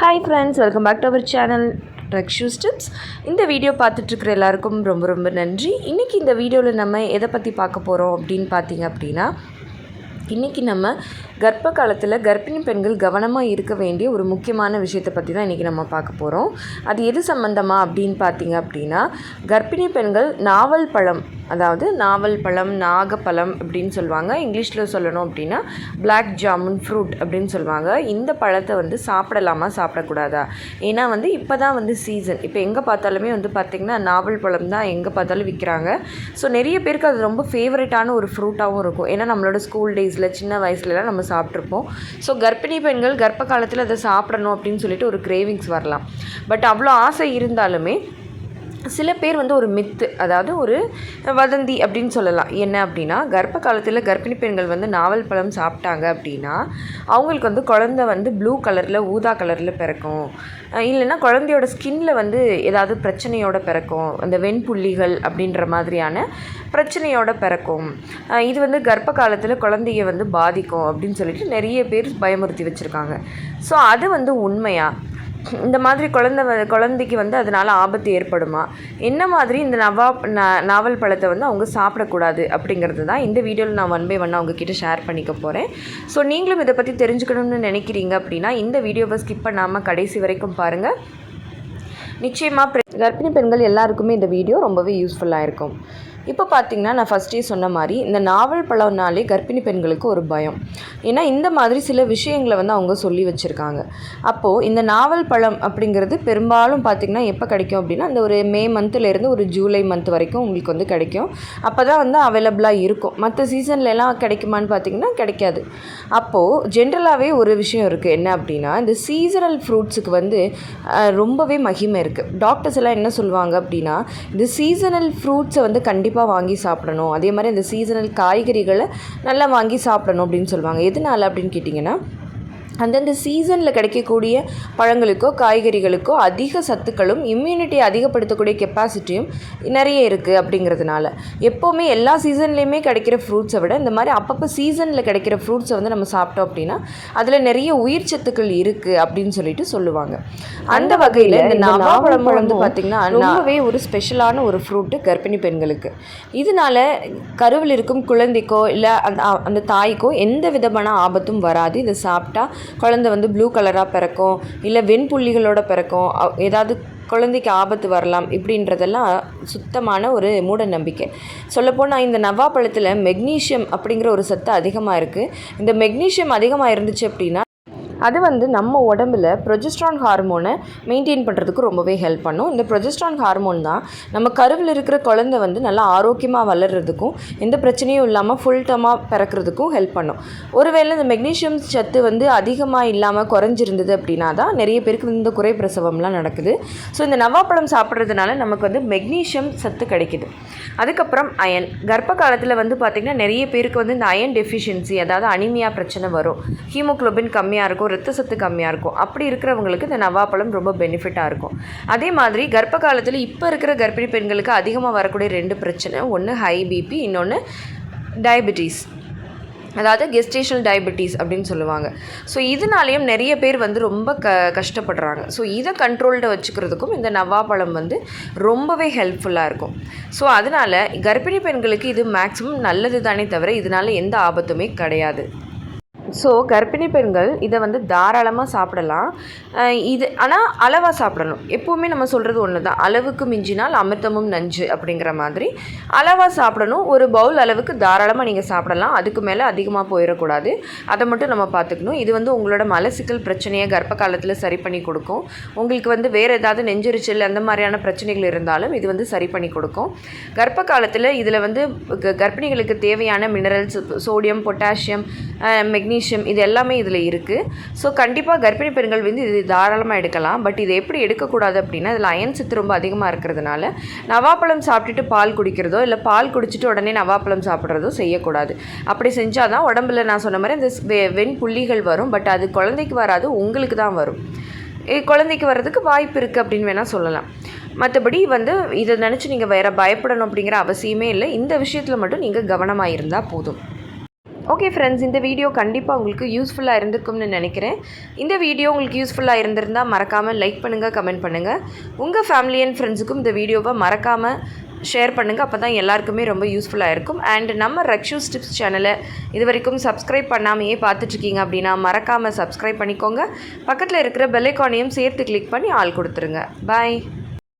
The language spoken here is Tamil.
Hi friends welcome back to our channel truck shoe steps இந்த வீடியோ பார்த்துட்ருக்குற எல்லாருக்கும் ரொம்ப ரொம்ப நன்றி. இன்றைக்கி இந்த வீடியோவில் நம்ம எதை பற்றி பார்க்க போகிறோம் அப்படின்னு பார்த்தீங்க அப்படின்னா இன்றைக்கி நம்ம கர்ப்ப காலத்தில் கர்ப்பிணி பெண்கள் கவனமாக இருக்க வேண்டிய ஒரு முக்கியமான விஷயத்தை பற்றி தான் இன்றைக்கி நம்ம பார்க்க போகிறோம் அது எது சம்மந்தமாக அப்படின்னு பார்த்தீங்க அப்படின்னா கர்ப்பிணி பெண்கள் நாவல் பழம் அதாவது நாவல் பழம் நாகப்பழம் அப்படின்னு சொல்லுவாங்க. இங்கிலீஷில் சொல்லணும் அப்படின்னா பிளாக் ஜாமுன் ஃப்ரூட் அப்படின்னு சொல்லுவாங்க. இந்த பழத்தை வந்து சாப்பிடலாமா சாப்பிடக்கூடாதா? ஏன்னா வந்து இப்போ தான் வந்து சீசன் இப்போ எங்கே பார்த்தாலுமே வந்து பார்த்திங்கன்னா நாவல் பழம் தான் எங்கே பார்த்தாலும் விற்கிறாங்க ஸோ நிறைய பேருக்கு அது ரொம்ப ஃபேவரட்டான ஒரு ஃப்ரூட்டாகவும் இருக்கும். ஏன்னா நம்மளோட ஸ்கூல் டேஸில் சின்ன வயசுலலாம் நம்ம சாப்பிட்ருப்போம். ஸோ கர்ப்பிணி பெண்கள் கர்ப்ப காலத்தில் அதை சாப்பிடணும் அப்படின்னு சொல்லிட்டு ஒரு கிரேவிங்ஸ் வரலாம். பட் அவ்வளோ ஆசை இருந்தாலுமே சில பேர் வந்து ஒரு மித்து அதாவது ஒரு வதந்தி அப்படின்னு சொல்லலாம். என்ன அப்படின்னா கர்ப்ப காலத்தில் கர்ப்பிணி பெண்கள் வந்து நாவல் பழம் சாப்பிட்டாங்க அப்படின்னா அவங்களுக்கு வந்து குழந்த வந்து ப்ளூ கலரில் ஊதா கலரில் பிறக்கும். இல்லைன்னா குழந்தையோட ஸ்கின்ல வந்து ஏதாவது பிரச்சனையோட பிறக்கும். அந்த வெண்புள்ளிகள் அப்படின்ற மாதிரியான பிரச்சனையோட பிறக்கும். இது வந்து கர்ப்ப காலத்தில் குழந்தைய வந்து பாதிக்கும் அப்படின்னு சொல்லிட்டு நிறைய பேர் பயமுறுத்தி வச்சுருக்காங்க. ஸோ அது வந்து உண்மையாக இந்த மாதிரி குழந்தை வ- குழந்தைக்கு வந்து அதனால் ஆபத்து ஏற்படுமா? என்ன மாதிரி இந்த நவா ந- நாவல் பழத்தை வந்து அவங்க சாப்பிடக்கூடாது அப்படிங்கிறது தான் இந்த வீடியோவில் நான் ஒன் பை ஒன் அவங்கக்கிட்ட ஷேர் பண்ணிக்க போகிறேன் ஸோ நீங்களும் இதை பற்றி தெரிஞ்சுக்கணும்னு நினைக்கிறீங்க அப்படின்னா இந்த வீடியோவை ஸ்கிப் பண்ணாமல் கடைசி வரைக்கும் பாருங்கள் நிச்சயமாக கர்ப்பிணி பெண்கள் எல்லாருக்குமே இந்த வீடியோ ரொம்பவே யூஸ்ஃபுல்லாக இருக்கும். இப்போ பார்த்தீங்கன்னா நான் ஃபஸ்ட்டே சொன்ன மாதிரி இந்த நாவல் பழம்னாலே கர்ப்பிணி பெண்களுக்கு ஒரு பயம். ஏன்னா இந்த மாதிரி சில விஷயங்களை வந்து அவங்க சொல்லி வச்சுருக்காங்க. அப்போது இந்த நாவல் பழம் அப்படிங்கிறது பெரும்பாலும் பார்த்திங்கன்னா எப்போ கிடைக்கும் அப்படின்னா அந்த ஒரு மே மந்த்துலேருந்து ஒரு ஜூலை மந்த் வரைக்கும் உங்களுக்கு வந்து கிடைக்கும். அப்போ தான் வந்து அவைலபிளாக இருக்கும். மற்ற சீசன்லலாம் கிடைக்குமான்னு பார்த்தீங்கன்னா கிடைக்காது. அப்போது ஜென்ரலாகவே ஒரு விஷயம் இருக்குது என்ன அப்படின்னா இந்த சீசனல் ஃப்ரூட்ஸுக்கு வந்து ரொம்பவே மகிமை இருக்குது டாக்டர்ஸ் எல்லாம் என்ன சொல்லுவாங்க அப்படின்னா இந்த சீசனல் ஃப்ரூட்ஸை வந்து கண்டிப்பாக வாங்கி சாப்பிடணும். அதே மாதிரி இந்த சீசனல் காய்கறிகளை நல்லா வாங்கி சாப்பிடணும் அப்படின்னு சொல்லுவாங்க. எதனால அப்படின்னு கேட்டிங்கன்னா அந்தந்த சீசனில் கிடைக்கக்கூடிய பழங்களுக்கோ காய்கறிகளுக்கோ அதிக சத்துக்களும் இம்யூனிட்டியை அதிகப்படுத்தக்கூடிய கெப்பாசிட்டியும் நிறைய இருக்குது அப்படிங்கிறதுனால. எப்போவுமே எல்லா சீசன்லேயுமே கிடைக்கிற ஃப்ரூட்ஸை விட இந்த மாதிரி அப்பப்போ சீசனில் கிடைக்கிற ஃப்ரூட்ஸை வந்து நம்ம சாப்பிட்டோம் அப்படின்னா அதில் நிறைய உயிர் சத்துக்கள் இருக்குது அப்படின்னு சொல்லிட்டு சொல்லுவாங்க. அந்த வகையில் இந்த நாவப்பழமும் வந்து பார்த்திங்கன்னா ரொம்பவே ஒரு ஸ்பெஷலான ஒரு ஃப்ரூட்டு கர்ப்பிணி பெண்களுக்கு. இதனால கருவில் இருக்கும் குழந்தைக்கோ இல்லை அந்த அந்த தாய்க்கோ எந்த விதமான ஆபத்தும் வராது. இதை சாப்பிட்டா குழந்தை வந்து ப்ளூ கலராக பிறக்கும் இல்லை வெண்புள்ளிகளோட பிறக்கும் ஏதாவது குழந்தைக்கு ஆபத்து வரலாம் இப்படின்றதெல்லாம் சுத்தமான ஒரு மூட நம்பிக்கை சொல்லப்போனால் இந்த நவாப்பழத்தில் மெக்னீஷியம் அப்படிங்கிற ஒரு சத்து அதிகமாக இருக்குது இந்த மெக்னீஷியம் அதிகமாக இருந்துச்சு அப்படின்னா அது வந்து நம்ம உடம்புல ப்ரொஜெஸ்ட்ரான் ஹார்மோனை மெயின்டைன் பண்ணுறதுக்கு ரொம்பவே ஹெல்ப் பண்ணும். இந்த ப்ரொஜெஸ்ட்ரான் ஹார்மோன் தான் நம்ம கருவில் இருக்கிற குழந்தை வந்து நல்லா ஆரோக்கியமாக வளர்கிறதுக்கும் எந்த பிரச்சனையும் இல்லாமல் ஃபுல் டர்மாக பிறக்கிறதுக்கும் ஹெல்ப் பண்ணும். ஒருவேளை இந்த மெக்னீஷியம் சத்து வந்து அதிகமாக இல்லாமல் குறைஞ்சிருந்தது அப்படின்னா தான் நிறைய பேருக்கு இந்த குறை பிரசவம்லாம் நடக்குது. ஸோ இந்த நவாப்பழம் சாப்பிட்றதுனால நமக்கு வந்து மெக்னீஷியம் சத்து கிடைக்குது. அதுக்கப்புறம் அயன். கர்ப்ப காலத்தில் வந்து பார்த்திங்கன்னா நிறைய பேருக்கு வந்து இந்த அயன் டெஃபிஷியன்சி அதாவது அனிமியா பிரச்சனை வரும். ஹீமோகுளோபின் கம்மியாக இருக்கும் ரத்த சத்து கம்மியாக இருக்கும். அப்படி இருக்கிறவங்களுக்கு இந்த நவாப்பழம் ரொம்ப பெனிஃபிட்டாக இருக்கும். அதே மாதிரி கர்ப்ப காலத்தில் இப்போ இருக்கிற கர்ப்பிணி பெண்களுக்கு அதிகமாக வரக்கூடிய ரெண்டு பிரச்சனை. ஒன்று ஹை பிபி இன்னொன்று டயபிட்டிஸ் அதாவது கெஸ்டேஷனல் டயபெட்டிஸ் அப்படின்னு சொல்லுவாங்க. ஸோ இதனாலேயும் நிறைய பேர் வந்து ரொம்ப க கஷ்டப்படுறாங்க. ஸோ இதை கண்ட்ரோல்டு வச்சுக்கிறதுக்கும் இந்த நவாப்பழம் வந்து ரொம்பவே ஹெல்ப்ஃபுல்லாக இருக்கும். ஸோ அதனால் கர்ப்பிணி பெண்களுக்கு இது மேக்ஸிமம் நல்லது தானே தவிர இதனால் எந்த ஆபத்துமே கிடையாது. ஸோ கர்ப்பிணி பெண்கள் இதை வந்து தாராளமாக சாப்பிடலாம். இது ஆனால் அளவாக சாப்பிடணும். எப்போவுமே நம்ம சொல்கிறது ஒன்று தான் அளவுக்கு மிஞ்சினால் அமிர்தமும் நஞ்சு அப்படிங்கிற மாதிரி. அளவாக சாப்பிடணும். ஒரு பவுல் அளவுக்கு தாராளமாக நீங்கள் சாப்பிடலாம். அதுக்கு மேலே அதிகமாக போயிடக்கூடாது. அதை மட்டும் நம்ம பார்த்துக்கணும். இது வந்து உங்களோட மலசிக்கல் பிரச்சனையை கர்ப்ப காலத்தில் சரி பண்ணி கொடுக்கும். உங்களுக்கு வந்து வேறு ஏதாவது நெஞ்செரிச்சல் அந்த மாதிரியான பிரச்சனைகள் இருந்தாலும் இது வந்து சரி பண்ணி கொடுக்கும். கர்ப்ப காலத்தில் இதில் வந்து க- கர்ப்பிணிகளுக்கு தேவையான மினரல்ஸ் சோடியம் பொட்டாசியம் மெக்னீஷியம் இது எல்லாமே இதில் இருக்குது ஸோ கண்டிப்பாக கர்ப்பிணி பெண்கள் வந்து இது தாராளமாக எடுக்கலாம். பட் இது எப்படி எடுக்கக்கூடாது அப்படின்னா இதில் அயன் சத்து ரொம்ப அதிகமாக இருக்கிறதுனால நவாப்பழம் சாப்பிட்டுட்டு பால் குடிக்கிறதோ இல்லை பால் குடிச்சிட்டு உடனே நவாப்பழம் சாப்பிட்றதோ செய்யக்கூடாது. அப்படி செஞ்சால் தான் உடம்புல நான் சொன்ன மாதிரி இந்த வெ- வெண்புள்ளிகள் வரும். பட் அது குழந்தைக்கு வராது உங்களுக்கு தான் வரும். குழந்தைக்கு வர்றதுக்கு வாய்ப்பு இருக்குது அப்படின்னு வேணால் சொல்லலாம். மற்றபடி வந்து இதை நினச்சி நீங்கள் வேறு பயப்படணும் அப்படிங்கிற அவசியமே இல்லை. இந்த விஷயத்தில் மட்டும் நீங்கள் கவனமாக இருந்தால் போதும். ஓகே ஃப்ரெண்ட்ஸ் இந்த வீடியோ கண்டிப்பாக உங்களுக்கு யூஸ்ஃபுல்லாக இருந்திருக்கும்னு நினைக்கிறேன். இந்த வீடியோ உங்களுக்கு யூஸ்ஃபுல்லாக இருந்திருந்தால் மறக்காமல் லைக் பண்ணுங்கள் கமெண்ட் பண்ணுங்கள் உங்கள் ஃபேமிலி அண்ட் ஃப்ரெண்ட்ஸுக்கும் இந்த வீடியோவை மறக்காமல் ஷேர் பண்ணுங்கள் அப்போ தான் எல்லாருக்குமே ரொம்ப யூஸ்ஃபுல்லாக இருக்கும். அண்ட் நம்ம ரக்ஷூஸ் டிப்ஸ் சேனலை இது வரைக்கும் சப்ஸ்கிரைப் பண்ணாமையே பார்த்துட்ருக்கீங்க அப்படின்னா மறக்காமல் சப்ஸ்கிரைப் பண்ணிக்கோங்க. பக்கத்தில் இருக்கிற பெல்லைக்கானையும் சேர்த்து கிளிக் பண்ணி ஆள் கொடுத்துருங்க. பாய்